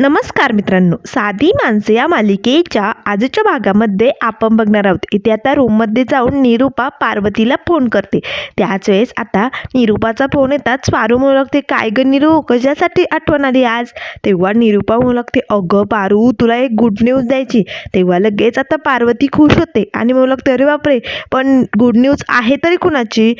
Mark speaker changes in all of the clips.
Speaker 1: नमस्कार मित्रांनो. साधी माणसे या मालिकेच्या आजच्या भागामध्ये आपण बघणार आहोत. इथे आता रूममध्ये जाऊन निरूपा पार्वतीला फोन करते. त्याच वेळेस आता निरूपाचा फोन येतात पारू म्हणू काय ग निरू? कशासाठी आठवण आली आज? तेव्हा निरूपा म्हणू अगं पारू तुला एक गुड न्यूज द्यायची. तेव्हा लगेच आता पार्वती खुश होते आणि म्हणू अरे बापरे! पण गुड न्यूज आहे तरी कुणाची?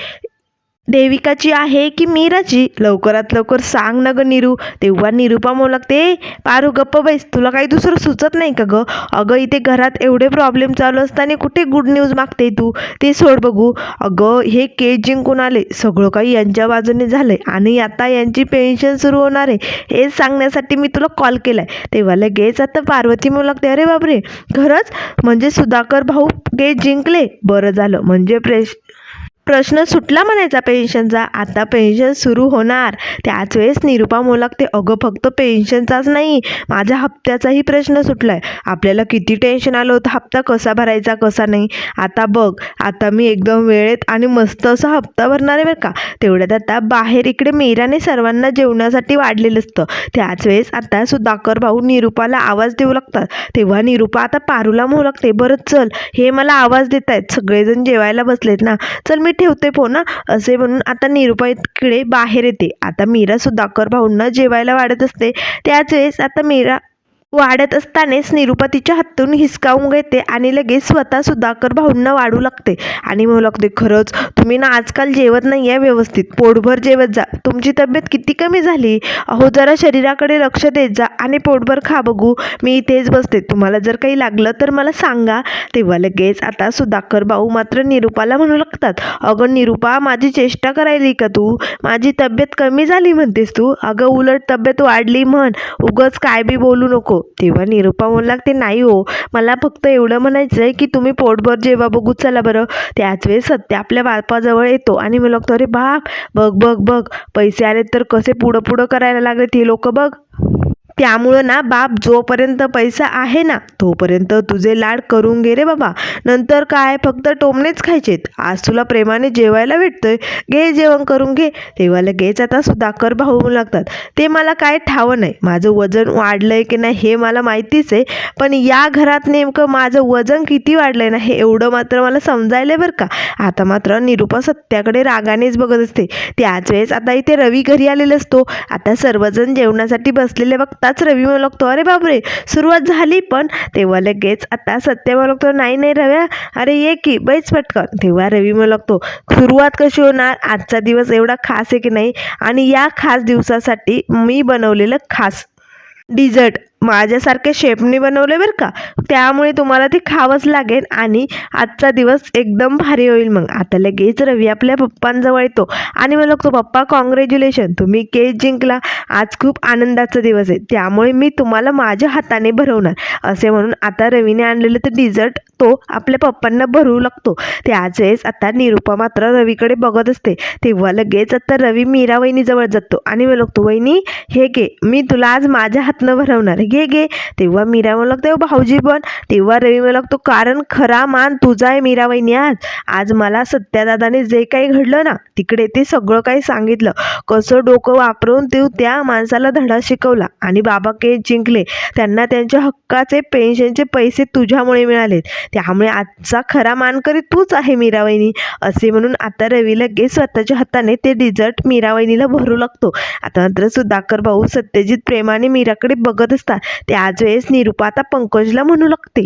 Speaker 1: देविकाची आहे की मीराची? लवकरात लवकर सांग ना ग निरू. तेव्हा निरूपा म्हणू लागते. पारू गप्प बैस. तुला काही दुसरं सुचत नाही का गं? अगं इथे घरात एवढे प्रॉब्लेम चालू असताना कुठे गुड न्यूज मागते तू? ते सोड बघू. अगं हे केस जिंकून आले. सगळं काही यांच्या बाजूने झालं आहे आणि आता यांची पेन्शन सुरू होणार आहे. हे सांगण्यासाठी मी तुला कॉल केला आहे तेव्हा लगेच आता पार्वती म्हणू लागते अरे बापरे! खरंच? म्हणजे सुधाकर भाऊ केस जिंकले? बरं झालं. म्हणजे प्रेश प्रश्न सुटला म्हणायचा पेन्शनचा. आता पेन्शन सुरू होणार. त्याच वेळेस निरुपा म्हणू लागते अगं फक्त पेन्शनचाच नाही माझ्या हप्त्याचाही प्रश्न सुटला आहे आपल्याला किती टेन्शन आलं होतं हप्ता कसा भरायचा कसा नाही? आता बघ आता मी एकदम वेळेत आणि मस्त असा हप्ता भरणार आहे बरं का. तेवढ्यात आता बाहेर इकडे मीराने सर्वांना जेवणासाठी वाढलेलं असतं. त्याच वेळेस आता सुधाकर भाऊ निरुपाला आवाज देऊ लागतात. तेव्हा निरुपा आता पारूला म्हणू लागते बरं चल हे मला आवाज देत आहेत सगळेजण जेवायला बसलेत ना. चल मी ठेवते फोन असे म्हणून आता निरूपा इकडे बाहेर येते. आता मीरासुद्धा सुधाकर भाऊंना जेवायला वाढत असते. त्याच वेळेस आता मीरा वाढत असतानाच निरूपा तिच्या हातून हिसकावून घेते आणि लगेच स्वतः सुधाकर भाऊंना वाढू लागते. आणि म्हणू लागते खरंच तुम्ही ना आजकाल जेवत नाही आहे व्यवस्थित. पोटभर जेवत जा. तुमची तब्येत किती कमी झाली? अहो जरा शरीराकडे लक्ष देत जा आणि पोटभर खा बघू. मी इथेच बसते. तुम्हाला जर काही लागलं तर मला सांगा. तेव्हा लगेच आता सुधाकर भाऊ मात्र निरुपाला म्हणू लागतात अगं निरुपा माझी चेष्टा करायली का तू? माझी तब्येत कमी झाली म्हणतेस तू? अगं उलट तब्येत वाढली म्हण. उगच काय बी बोलू नको. तेव्हा निरुपा म्हणू लागते नाही हो मला फक्त एवढं म्हणायचं आहे की तुम्ही पोटभर जेव्हा बघू चला बरं. त्याच वेळेस सत्य आपल्या बापाजवळ येतो आणि मी लागतो अरे बाप बघ बघ बघ पैसे आले तर कसे पुढं पुढं करायला लागले ते लोक बघ. त्यामुळं ना बाप जोपर्यंत पैसा आहे ना तोपर्यंत तुझे लाड करून घे रे बाबा. नंतर काय? फक्त टोमणेच खायचेत. आज तुला प्रेमाने जेवायला भेटतोय. घे जेवण करून घे. तेव्हा लगेच आता सुधाकर भाऊ लागतात. ते मला काय ठावं नाही. माझं वजन वाढलंय की नाही हे मला माहितीच आहे. पण या घरात नेमकं माझं वजन किती वाढलंय ना हे एवढं मात्र मला समजायलंय बरं का. आता मात्र निरूपा सत्याकडे रागानेच बघत असते. त्याच वेळेस आता इथे रवी घरी आलेला असतो. आता सर्वजण जेवणासाठी बसलेले बघतात. बघताच रवी म्हणू लागतो अरे बापरे सुरुवात झाली पण तेव्हा लगेच आता सत्य म्हणू लागतो नाही नाही रव्या अरे ये की बैच पटकन. तेव्हा रवी म्हणू लागतो सुरुवात कशी होणार? आजचा दिवस एवढा खास आहे की नाही? आणि या खास दिवसासाठी मी बनवलेलं खास डिझर्ट माझ्यासारख्या शेपने बनवले बरं का? त्यामुळे तुम्हाला ते खावंच लागेल आणि आजचा दिवस एकदम भारी होईल मग. आता लगेच रवी आपल्या पप्पांजवळ येतो आणि मला लागतो पप्पा कॉंग्रॅच्युलेशन तुम्ही केस जिंकला. आज खूप आनंदाचा दिवस आहे. त्यामुळे मी तुम्हाला माझ्या हाताने भरवणार. असे म्हणून आता रवीने आणलेलं ते डिझर्ट तो आपल्या पप्पांना भरू लागतो. त्याच वेळेस आता निरूपा मात्र रवीकडे बघत असते. तेव्हा लगेच आता रवी मीरा वहिनीजवळ जातो आणि मी लागतो वहिनी हे घे मी तुला आज माझ्या हातनं भरवणार घे घे. तेव्हा मीरा म्हणू लागतो भाऊजी पण. तेव्हा रवी मला लागतो कारण खरा मान तुझा आहे मीरा वहिनी आज. आज मला सत्यादादाने जे काही घडलं ना तिकडे ते सगळं काही सांगितलं. कसं डोकं वापरून ते त्या माणसाला धडा शिकवला आणि बाबा के जिंकले. त्यांना त्यांच्या हक्काचे पेन्शनचे पैसे तुझ्यामुळे मिळालेत. त्यामुळे आजचा खरा मानकरी तूच आहे मीरावहिनी असे म्हणून आता रवी लगेच स्वतःच्या हाताने ते डिझर्ट मीरावहिनीला भरू लागतो. आता मात्र सुधाकर भाऊ सत्यजित प्रेमाने मीराकडे बघत असतात. त्याच वेळेस निरूपा आता पंकजला म्हणू लागते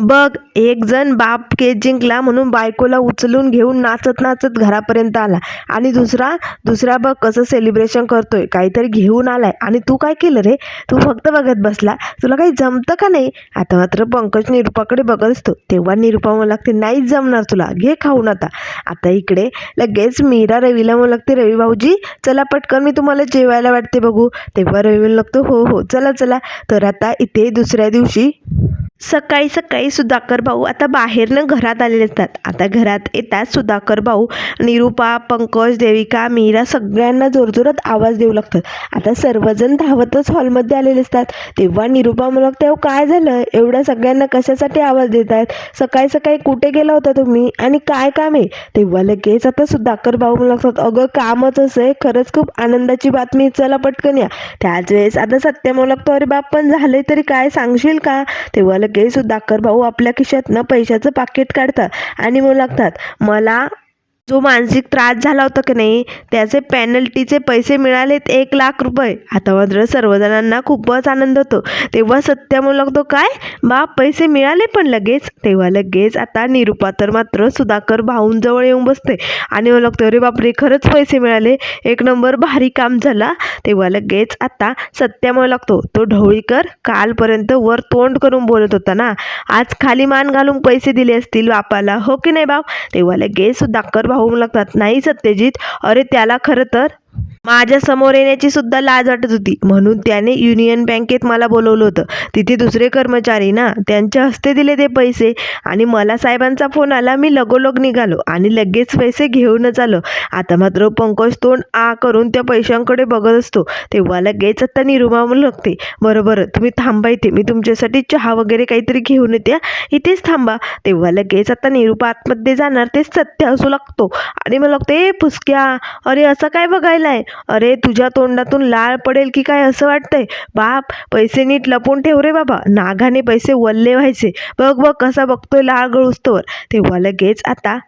Speaker 1: बघ एक जण बाप के जिंकला म्हणून बायकोला उचलून घेऊन नाचत नाचत घरापर्यंत आला. आणि दुसरा दुसरा बघ कसं सेलिब्रेशन करतोय काहीतरी घेऊन आलाय. आणि तू काय केलं रे? तू फक्त बघत बसला. तुला काही जमतं का नाही? आता मात्र पंकज निरूपाकडे बघत असतो. तेव्हा निरूपा म्हणू लागते नाहीच जमणार तुला. घे खाऊन आता. आता इकडे लगेच मीरा रवीला म्हणू लागते रवी भाऊजी चला पटकन मी तुम्हाला जेवायला वाटते बघू. तेव्हा रवी म्हणू लागतो हो हो चला चला. तर आता इथे दुसऱ्या दिवशी सकाळी सकाळी सुधाकर भाऊ आता बाहेरनं घरात आलेले असतात. आता घरात येतात सुधाकर भाऊ निरूपा पंकज देविका मीरा सगळ्यांना जोरजोरात आवाज देऊ लागतात. आता सर्वजण धावतच हॉलमध्ये आलेले असतात. तेव्हा निरूपा म्हणत तेव्हा काय झालं? एवढ्या सगळ्यांना कशासाठी आवाज देत आहेत सकाळी सकाळी कुठे गेला होता तुम्ही? आणि काय काम आहे? तेव्हा लगेच आता सुधाकर भाऊ म्हणू लागतात अगं कामच असं आहे. खरंच खूप आनंदाची बातमी चला पटकन या. त्याच वेळेस आता सत्य म्हणू लागतो अरे बाप पण झाले तरी काय? सांगशील का? तेव्हा लगेच सुधाकर भाऊ आपल्या खिशातनं पैशाचं पाकिट काढतात आणि म्हणू लागतात. मला जो मानसिक त्रास झाला होता की नाही त्याचे पॅनल्टीचे पैसे मिळालेत एक लाख रुपये. आता मात्र सर्वजणांना खूपच आनंद होतो. तेव्हा सत्यामुळे म्हणू लागतो काय? बाप पैसे मिळाले पण लगेच. तेव्हा लगेच आता निरुपा तर मात्र सुधाकर भाऊंजवळ येऊन बसते आणि म्हणू लागतो अरे बापरे खरंच पैसे मिळाले. एक नंबर भारी काम झाला. तेव्हा लगेच आता सत्यामुळे म्हणू लागतो तो ढवळीकर कालपर्यंत वर तोंड करून बोलत होता ना आज खाली मान घालून पैसे दिले असतील बापाला. हो की नाही बाप? तेव्हा लगेच सुधाकर भाऊ होऊ लागतात. नाही सत्यजित. अरे त्याला खरं तर माझ्यासमोर येण्याची सुद्धा लाज वाटत होती. म्हणून त्याने युनियन बँकेत मला बोलवलं होतं. तिथे दुसरे कर्मचारी ना त्यांच्या हस्ते दिले ते पैसे आणि मला साहेबांचा फोन आला मी लगोलग निघालो आणि लगेच पैसे घेऊनच आलो. आता मात्र पंकज तोंड आ करून त्या पैशांकडे बघत असतो. तेव्हा लगेच आता निरुमा लागते बरोबर तुम्ही थांबा इथे. मी तुमच्यासाठी चहा वगैरे काहीतरी घेऊन येते. इथेच थांबा. तेव्हा लगेच आता निरुपा आतमध्ये जाणार ते सत्य असू लागतो. आणि मला लागते "ए, फुसक्या अरे असं काय बघायला राहिलाय अरे तुझ्या तोंडातून लाळ पडेल की काय असं वाटतंय? बाप पैसे नीट लपून ठेव रे बाबा. नागाने पैसे वल्ले व्हायचे. बघ बघ कसा बघतोय लाळ गळुस्तोवर तेव्हा लगेच आता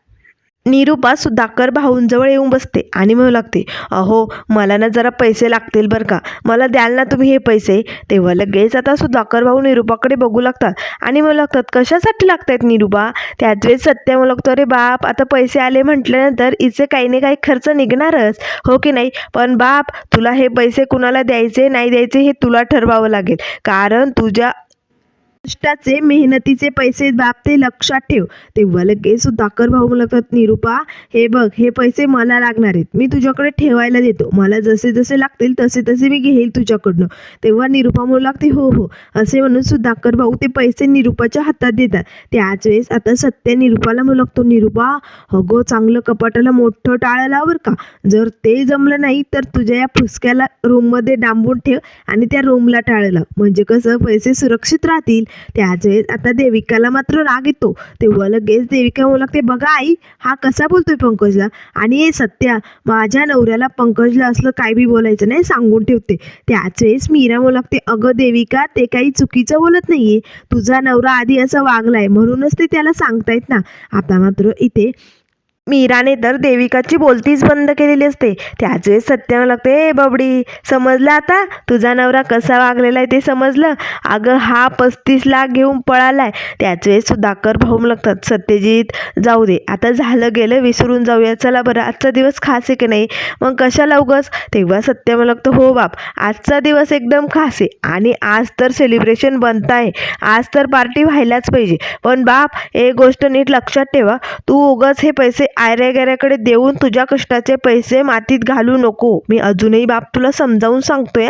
Speaker 1: निरूपा सुधाकर भाऊंजवळ येऊन बसते आणि म्हणू लागते अहो मला ना जरा पैसे लागतील बरं का. मला द्याल ना तुम्ही हे पैसे? तेव्हा लगेच आता सुधाकर भाऊ निरूपाकडे बघू लागतात आणि म्हणू लागतात कशासाठी लागतायत निरूपा? त्याच वेळेस सत्य म्हणू लागतो अरे बाप आता पैसे आले म्हटल्यानंतर इचे काही ना काही खर्च निघणारच हो की नाही? पण बाप तुला हे पैसे कुणाला द्यायचे नाही द्यायचे हे तुला ठरवावं लागेल. कारण तुझ्या कष्टाचे मेहनतीचे पैसे बाप ते लक्षात ठेव. तेव्हा लगेच सुधाकर भाऊ म्हणू निरुपा निरूपा हे बघ हे पैसे मला लागणार आहेत. मी तुझ्याकडे ठेवायला देतो. मला जसे जसे लागतील तसे तसे मी घेईल तुझ्याकडनं. तेव्हा निरूपा म्हणू लागते हो हो. असे म्हणून सुधाकर भाऊ ते पैसे निरूपाच्या हातात देतात. त्याच वेळेस आता सत्य निरूपाला म्हणू लागतो निरूपा अगो चांगलं कपाटाला मोठं टाळं लाव बरं का. जर ते जमलं नाही तर तुझ्या या फुसक्याला रूममध्ये डांबून ठेव आणि त्या रूमला टाळं लाव. म्हणजे कसं पैसे सुरक्षित राहतील. त्याच वेळेस आता देविकाला मात्र राग येतो. तेव्हा लगेच देविका म्हणू लागते बघा आई हा कसा बोलतोय पंकजला? आणि हे सत्या माझ्या नवऱ्याला पंकजला असलं काय बी बोलायचं नाही सांगून ठेवते. त्याच वेळेस मीरा म्हणू लागते अगं देविका ते काही चुकीचं बोलत नाहीये. तुझा नवरा आधी असं वागलाय म्हणूनच ते त्याला सांगतायत ना. आता मात्र इथे मीराने तर देविकाची बोलतीच बंद केलेली असते. त्याच वेळेस सत्याला लागते ए बबडी समजलं आता? तुझा नवरा कसा वागलेला आहे ते समजलं? अगं हा पस्तीस लाख घेऊन पळालाय. त्याच वेळेस सुधाकर भाऊ लागतात सत्यजित जाऊ दे. आता झालं गेलं विसरून जाऊया. चला बरं आजचा दिवस खास आहे की नाही? मग कशाला उगस तेव्हा सत्य मला लागतं हो बाप आजचा दिवस एकदम खास आहे. आणि आज तर सेलिब्रेशन बनत आहे आज तर पार्टी व्हायलाच पाहिजे. पण बाप एक गोष्ट नीट लक्षात ठेवा. तू उगाच हे पैसे आयऱ्या गॅऱ्याकडे देऊन तुझ्या कष्टाचे पैसे मातीत घालू नको. मी अजूनही बाप तुला समजावून सांगतोय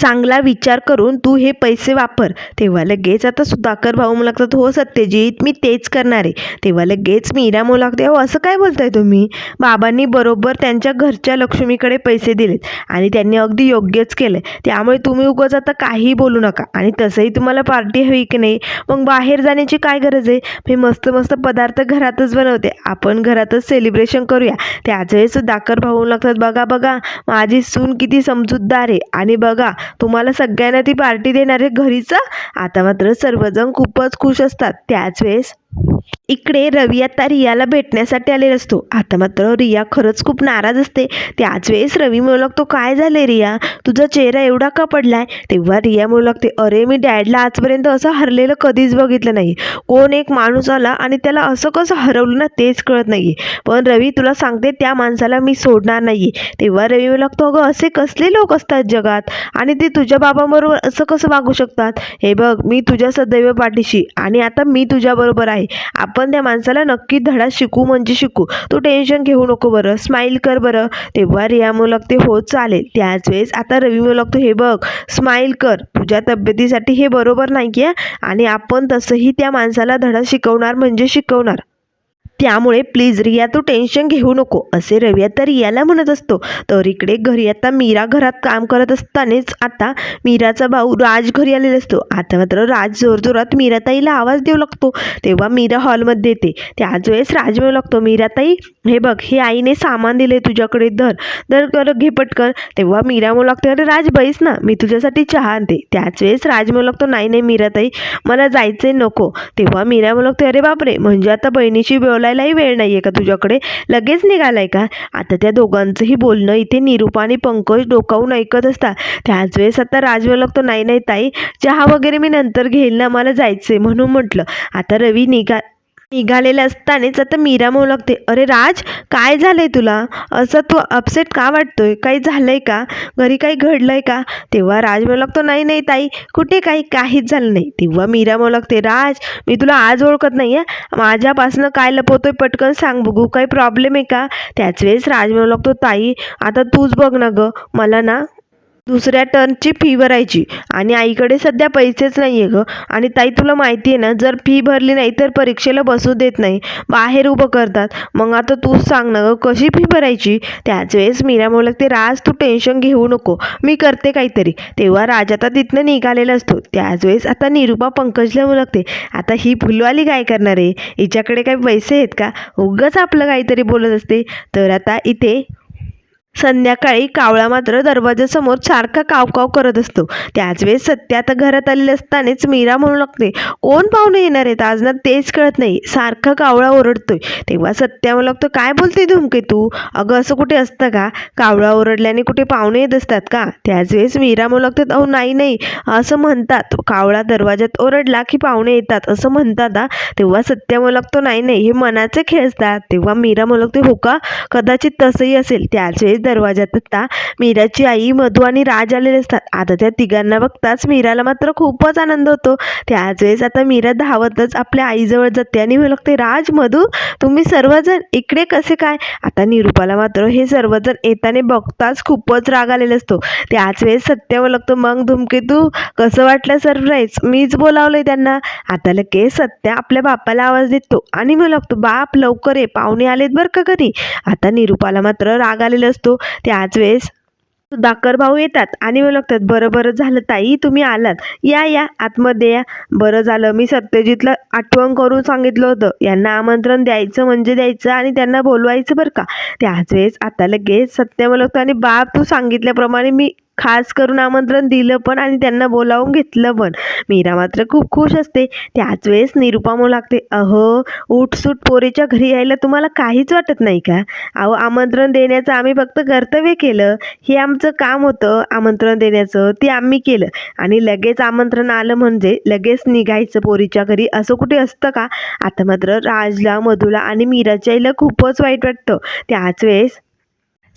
Speaker 1: चांगला विचार करून तू हे पैसे वापर. तेव्हा लगेच आता सुधाकर भाऊ मला लागतात हो सत्यजित मी तेच करणार आहे. तेव्हा लगेच मीरा म्हणू लागते हो असं काय बोलताय तुम्ही? बाबांनी बरोबर त्यांच्या घरच्या लक्ष्मीकडे पैसे दिलेत आणि त्यांनी अगदी योग्यच केलं त्यामुळे तुम्ही उगाच आता काही बोलू नका आणि तसंही तुम्हाला पार्टी हवी की नाही? मग बाहेर जाण्याची काय गरज आहे? मी मस्त मस्त पदार्थ घरातच बनवते. आपण घरातच सेलिब्रेशन करूया. त्याच वेळेस सुधाकर भाऊ लागतात बघा बघा माझी सून किती समजूतदार आहे. आणि बघा तुम्हाला सगळ्यांना ती पार्टी देणार आहे घरीचं. आता मात्र सर्वजण खूपच खुश असतात. त्याच वेळेस इकडे रवी आता रियाला भेटण्यासाठी आलेला असतो. आता मात्र रिया खरंच खूप नाराज असते. त्याच वेळेस रवी म्हणू लागतो काय झाले रिया? तुझा चेहरा एवढा का पडलाय? तेव्हा रिया म्हणू लागते अरे मी डॅडला आजपर्यंत असं हरलेलं कधीच बघितलं नाही. कोण एक माणूस आला आणि त्याला असं कसं हरवलं ना तेच कळत नाही पण रवी तुला सांगते त्या माणसाला मी सोडणार नाही तेव्हा रवी म्हणू लागतो अगं असे कसले लोक असतात जगात? आणि ते तुझ्या बाबाबरोबर असं कसं वागू शकतात? हे बघ मी तुझ्या सदैव पाठीशी आणि आता मी तुझ्याबरोबर आहे. आपण त्या माणसाला नक्की धडा शिकू म्हणजे शिकू. तू टेन्शन घेऊ नको बरं. स्माईल कर बरं. तेव्हा रिया म्हणू लागते हो चालेल. त्याच वेळेस आता रवी म्हणू लागतो हे बघ. स्माईल कर. तुझ्या तब्येतीसाठी हे बरोबर नाही आहे आणि आपण तसंही त्या माणसाला धडा शिकवणार म्हणजे शिकवणार. त्यामुळे प्लीज रिया तू टेन्शन घेऊ नको. असे रवी आता रियाला म्हणत असतो. तर इकडे घरी आता मीरा घरात काम करत असतानाच आता मीराचा भाऊ राज घरी आलेला असतो. आता मात्र राज जोरजोरात मीराताईला आवाज देऊ लागतो. तेव्हा मीरा हॉलमध्ये येते. त्याच वेळेस राज मिळू लागतो मीराताई हे बघ हे आईने सामान दिले तुझ्याकडे धर धर कर घे पटकन. तेव्हा मीरा म्हणू लागते अरे राज बैस ना मी तुझ्यासाठी चहा आणते. त्याच वेळेस राज म्हणू लागतो नाही नाही मीराताई मला जायचंय नको. तेव्हा मीरा म्हणू लागते अरे बापरे म्हणजे आता बहिणीशी बोलायलाही वेळ नाही आहे का तुझ्याकडे? लगेच निघालाय का? आता त्या दोघांचंही बोलणं इथे निरूपा आणि पंकज डोकावून ऐकत असतात. त्याच वेळेस आता राज म्हणू लागतो नाही नाही ताई. चहा वगैरे मी नंतर घेईल ना मला जायचंय म्हणून म्हटलं. आता रवी निघा निघालेले असतानाच आता मीरा म्हणू लागते अरे राज काय झालंय तुला? असं तू अपसेट का वाटतोय? काही झालंय का? घरी काही घडलंय का? तेव्हा राज म्हणू लागतो नाही नाही ताई कुठे काही काहीच झालं नाही. तेव्हा मीरा म्हणू लागते राज मी तुला आज ओळखत नाही आहे माझ्यापासनं काय लपवतोय पटकन सांग बघू काही प्रॉब्लेम आहे का? त्याच वेळेस राज म्हणू लागतो ताई आता तूच बघ ना गं मला ना दुसऱ्या टर्नची फी भरायची. आणि आईकडे सध्या पैसेच नाही आहे गं. आणि ताई तुला माहिती आहे ना जर फी भरली नाही तर परीक्षेला बसू देत नाही. बाहेर उभं करतात. मग आता तूच सांग ना गं कशी फी भरायची? त्याच वेळेस मीरा म्हणू ते राज तू टेन्शन घेऊ नको. मी करते काहीतरी. तेव्हा राज आता तिथनं निघालेला असतो. त्याच वेळेस आता निरूपा पंकजला ओळखते. आता ही फुलवाली काय करणार आहे? हिच्याकडे काही पैसे आहेत का? उगाच आपलं काहीतरी बोलत असते. तर आता इथे संध्याकाळी कावळा मात्र दरवाजासमोर सारखा कावकाव करत असतो. त्याच वेळेस सत्य आता घरात आलेली असतानाच मीरा म्हणू लागते कोण पाहुणे येणार आहेत? आज ना तेच कळत नाही. सारखा कावळा ओरडतोय. तेव्हा सत्या म्हणू लागतो काय बोलते धुमके तू? अगं असं कुठे असतं का? कावळा ओरडल्याने कुठे पाहुणे येत असतात का? त्याच वेळेस मीरा म्हणू लागतात अहो नाही नाही. असं म्हणतात. कावळा दरवाजात ओरडला की पाहुणे येतात. असं म्हणतात हा. तेव्हा सत्या म्हणू लागतो नाही नाही. हे मनाचे खेळतात तेव्हा मीरा म्हणू लागते हो का? कदाचित तसंही असेल. त्याच वेळेस दरवाजात आता मीराची आई मधू आणि राज आलेले असतात. आता त्या तिघांना बघताच मीराला मात्र खूपच आनंद होतो. त्याच वेळेस आता मीरा धावतच आपल्या आईजवळ जाते आणि मला लागते राज मधू तुम्ही सर्वजण इकडे कसे काय? आता निरूपाला मात्र हे सर्वजण येताना बघताच खूपच राग आलेला असतो. त्याच वेळेस सत्य म्हणू लागतो मग धुमके तू कसं वाटलं सरप्राईज मीच बोलावलंय त्यांना. आता लगेच सत्या आपल्या बापाला आवाज देतो आणि मला लागतो बाप लवकर ये पाहुणे आलेत बरं का घरी? आता निरूपाला मात्र राग आलेला असतो. त्याच वेळेस सुधाकर भाऊ येतात आणि मला लागतात बरं बरं झालं ताई तुम्ही आलात. या या आतमध्ये या. बरं झालं मी सत्यजितला आठवण करून सांगितलं होतं. यांना आमंत्रण द्यायचं म्हणजे द्यायचं आणि त्यांना बोलवायचं बरं का. त्याच वेळेस आता लगेच सत्य मला लागतो आणि बाप तू सांगितल्याप्रमाणे मी खास करून आमंत्रण दिलं पण आणि त्यांना बोलावून घेतलं पण. मीरा मात्र खूप खुश असते. त्याच वेळेस निरुपा म्हणू लागते अहो उठसूट पोरीच्या घरी यायला तुम्हाला काहीच वाटत नाही का? अहो आमंत्रण देण्याचं आम्ही फक्त कर्तव्य केलं. हे आमचं काम होतं आमंत्रण देण्याचं. ते आम्ही केलं. आणि लगेच आमंत्रण आलं म्हणजे लगेच निघायचं पोरीच्या घरी. असं कुठे असतं का? आता मात्र राजला मधुला आणि मीराच्या आईला खूपच वाईट वाटतं. त्याच वेळेस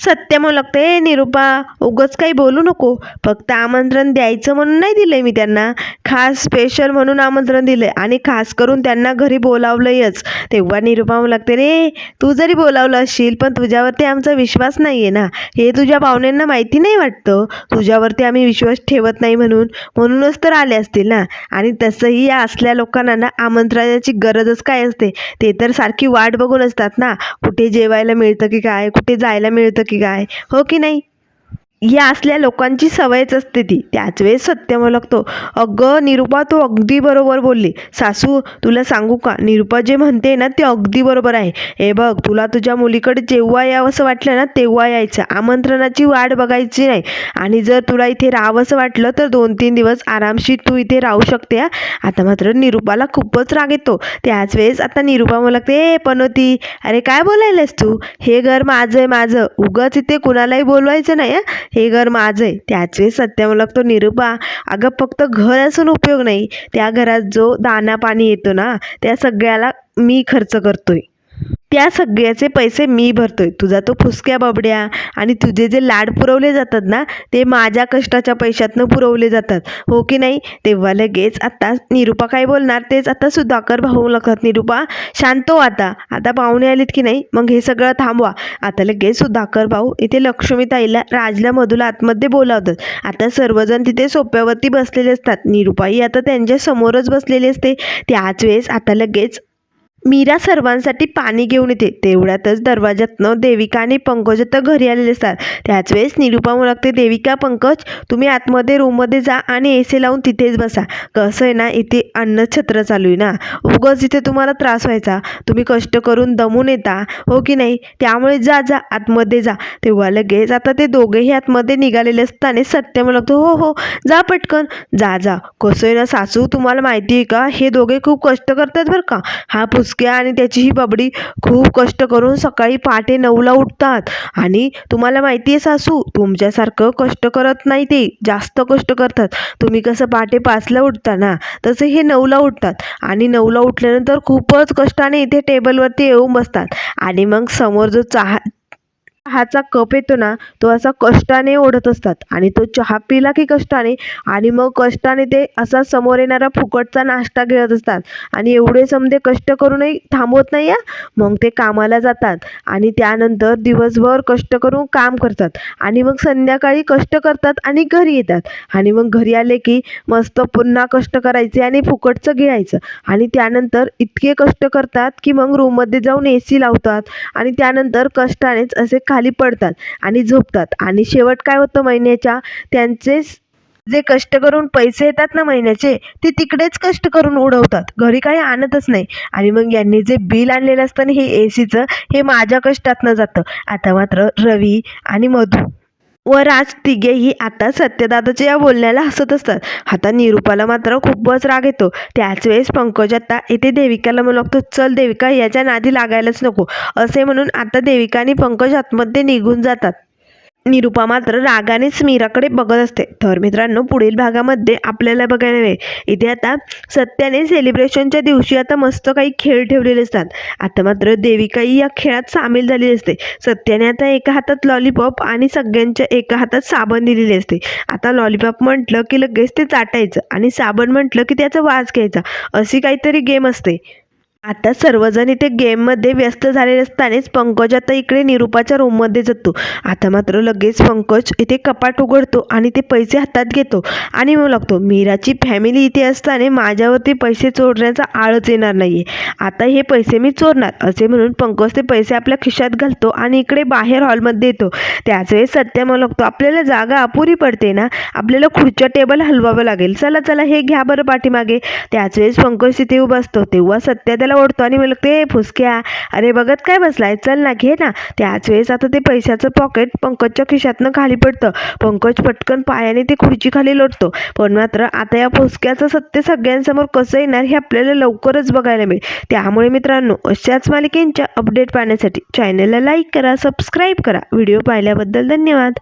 Speaker 1: सत्य म्हणू लागतं. निरुपा उगच काही बोलू नको. फक्त आमंत्रण द्यायचं म्हणून नाही दिलं मी त्यांना. खास स्पेशल म्हणून आमंत्रण दिलं आणि खास करून त्यांना घरी बोलावलंयच. तेव्हा निरुपा लागते रे तू जरी बोलावलं असशील पण तुझ्यावरती आमचा विश्वास नाही आहे ना. हे तुझ्या पाहुण्यांना माहिती नाही वाटतं. तुझ्यावरती आम्ही विश्वास ठेवत नाही म्हणून. म्हणूनच तर आले असतील ना. आणि तसंही या असल्या लोकांना ना आमंत्रणाची गरजच काय असते? ते तर सारखी वाट बघून असतात ना. कुठे जेवायला मिळतं की काय? कुठे जायला मिळतं की काय हो की नाही? या असल्या लोकांची सवयच असते ती. त्याच वेळेस सत्य म्हणू लागतो अगं निरुपा तू अगदी बरोबर बोलली. सासू तुला सांगू का? निरुपा जे म्हणते ना ते अगदी बरोबर आहे. हे बघ तुला तुझ्या मुलीकडे जेव्हा यावंसं वाटलं ना तेव्हा यायचं. आमंत्रणाची वाट बघायची नाही. आणि जर तुला इथे राहावंसं वाटलं तर दोन तीन दिवस आरामशीर तू इथे राहू शकते हा. आता मात्र निरुपाला खूपच राग येतो. त्याच वेळेस आता निरुपा मला लागते ए पनोती अरे काय बोलायलास तू? हे घर माझं आहे माझं. उगाच इथे कुणालाही बोलवायचं नाही हे घर माझं आहे. त्याचे वेळेस सत्य म्हणू लागतो निरुपा. अगं फक्त घर असून उपयोग नाही. त्या घरात जो दाना पाणी येतो ना त्या सगळ्याला मी खर्च करतोय. त्या सगळ्याचे पैसे मी भरतो आहे तुझा तो फुसक्या बाबड्या आणि तुझे जे लाड पुरवले जातात ना ते माझ्या कष्टाच्या पैशातनं पुरवले जातात. हो की नाही? तेव्हा लगेच आत्ता निरुपा काय बोलणार? तेच आता सुधाकर भाऊ लागतात निरुपा शांतो हो आता. आता पाहुणे आलीत की नाही? मग हे सगळं थांबवा. आता लगेच सुधाकर भाऊ इथे लक्ष्मीताईला राजला मधुला आतमध्ये बोलावतात. आता सर्वजण तिथे सोप्यावरती बसलेले असतात. निरुपाई आता त्यांच्या समोरच बसलेली असते. त्याच वेळेस आता लगेच मीरा सर्वांसाठी पाणी घेऊन येते. तेवढ्यातच दरवाजातनं देविका आणि पंकज तर घरी आलेले असतात. त्याच वेळेस निरुपा लागते देविका पंकज तुम्ही आतमध्ये रूममध्ये जा आणि ए सी लावून तिथेच बसा. कसं आहे ना इथे अन्नछत्र चालू आहे ना. उगाच इथे तुम्हाला त्रास व्हायचा. तुम्ही कष्ट करून दमून येता. हो की नाही? त्यामुळे जा जा आतमध्ये जा. तेव्हा लगेच आता ते दोघेही आतमध्ये निघालेले असताना सत्य मला लागतो हो हो जा पटकन. जा जा. कसं आहे ना सासू तुम्हाला माहिती आहे का? हे दोघे खूप कष्ट करतात बरं का. हा मोजक्या आणि त्याची ही बबडी खूप कष्ट करून सकाळी पहाटे नऊला उठतात. आणि तुम्हाला माहिती आहे सासू तुमच्यासारखं कष्ट करत नाही ते. जास्त कष्ट करतात. तुम्ही कसं पहाटे पाचला उठता ना तसं हे नऊला उठतात. आणि नऊला उठल्यानंतर खूपच कष्टाने इथे टेबलवरती येऊन बसतात. आणि मग समोर जो चहा चहाचा कप येतो ना तो असा कष्टाने ओढत असतात. आणि तो चहा पिला की कष्टाने आणि मग कष्टाने ते असा समोर येणारा फुकटचा नाश्ता घेत असतात. आणि एवढे समजे कष्ट करूनही थांबवत नाही या मग ते कामाला जातात. आणि त्यानंतर दिवसभर कष्ट करून काम करतात. आणि मग संध्याकाळी कष्ट करतात आणि घरी येतात. आणि मग घरी आले की मस्त पुन्हा कष्ट करायचे आणि फुकटचं घ्यायचं. आणि त्यानंतर इतके कष्ट करतात की मग रूममध्ये जाऊन ए सी लावतात. आणि त्यानंतर कष्टानेच असे खाली पडतात आणि झोपतात. आणि शेवट काय होतं महिन्याच्या? त्यांचे जे कष्ट करून पैसे येतात ना महिन्याचे ते तिकडेच कष्ट करून उडवतात. घरी काही आणतच नाही. आणि मग यांनी जे बिल आणलेलं असतं ना हे ए सीचं हे माझ्या कष्टातनं जातं. आता मात्र रवी आणि मधू व राज तिघेही आता सत्यदादाच्या या बोलण्याला हसत असतात. आता निरूपाला मात्र खूपच राग येतो. त्याच वेळेस पंकज आता येथे देविकाला म्हणू लागतो चल देविका याच्या नादी लागायलाच नको. असे म्हणून आता देविका आणि पंकज आतमध्ये निघून जातात. निरुपा मात्र रागानेच मीराकडे बघत असते. तर मित्रांनो पुढील भागामध्ये आपल्याला बघायला मिळेल. इथे आता सत्याने सेलिब्रेशनच्या दिवशी आता मस्त काही खेळ ठेवलेले असतात. आता मात्र देविकाही या खेळात सामील झालेली असते. सत्याने आता एका हातात लॉलीपॉप आणि सगळ्यांच्या एका हातात साबण दिलेली असते. आता लॉलीपॉप म्हटलं की लगेच ते चाटायचं आणि साबण म्हटलं की त्याचा वास घ्यायचा. अशी काहीतरी गेम असते. आता सर्वजण इथे गेममध्ये व्यस्त झालेले असतानाच पंकज आता इकडे निरुपाच्या रूममध्ये जातो. आता मात्र लगेच पंकज इथे कपाट उघडतो आणि ते पैसे हातात घेतो आणि मग लागतो मीराची फॅमिली इथे असताना माझ्यावरती पैसे चोरण्याचा आळच येणार नाही आता हे पैसे मी चोरणार असे म्हणून पंकज ते पैसे आपल्या खिशात घालतो आणि इकडे बाहेर हॉलमध्ये येतो. त्याच वेळेस सत्य मग लागतो आपल्याला जागा अपुरी पडते ना? आपल्याला खुर्च्या टेबल हलवावं लागेल. चला चला हे घ्या बरं पाठीमागे. त्याच वेळेस पंकज तिथे उभा असतो. तेव्हा सत्या त्याला ओढतो आणि मला ते फुसक्या. अरे बघत काय बसलाय? चल ना घे ना. त्याच वेळेस आता ते पैशाचं पॉकेट पंकजच्या खिशातनं खाली पडतं. पंकज पटकन पायाने ते खुर्ची खाली लोटतो. पण मात्र आता या फुसक्याचं सत्य सगळ्यांसमोर कसं येणार हे आपल्याला लवकरच बघायला मिळेल. त्यामुळे मित्रांनो अशाच मालिकेंच्या अपडेट पाहण्यासाठी चॅनलला लाईक करा सबस्क्राईब करा. व्हिडिओ पाहिल्याबद्दल धन्यवाद.